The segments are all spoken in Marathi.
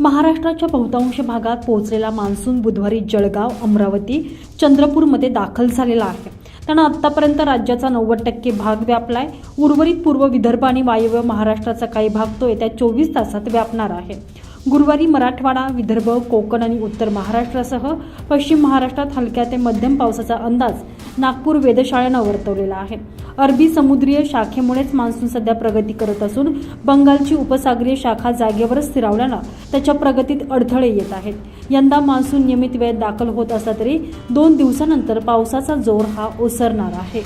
महाराष्ट्राच्या बहुतांश भागात पोहोचलेला मान्सून बुधवारी जळगाव अमरावती चंद्रपूरमध्ये दाखल झालेला आहे. त्यानं आत्तापर्यंत राज्याचा नव्वद टक्के भाग व्यापलाय. उर्वरित पूर्व विदर्भ आणि वायव्य महाराष्ट्राचा काही भाग तो येत्या चोवीस तासात व्यापणार आहे. गुरुवारी मराठवाडा विदर्भ कोकण आणि उत्तर महाराष्ट्रासह पश्चिम महाराष्ट्रात हलक्या ते मध्यम पावसाचा अंदाज नागपूर वेधशाळेनं वर्तवलेला आहे. अरबी समुद्रीय शाखेमुळेच मान्सून सध्या प्रगती करत असून बंगालची उपसागरीय शाखा जागेवरच स्थिरावल्यानं त्याच्या प्रगतीत अडथळे येत आहेत. यंदा मान्सून नियमित वेळेत दाखल होत असला तरी दोन दिवसानंतर पावसाचा जोर हा ओसरणार आहे.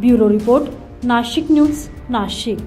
Bureau report Nashik news Nashik.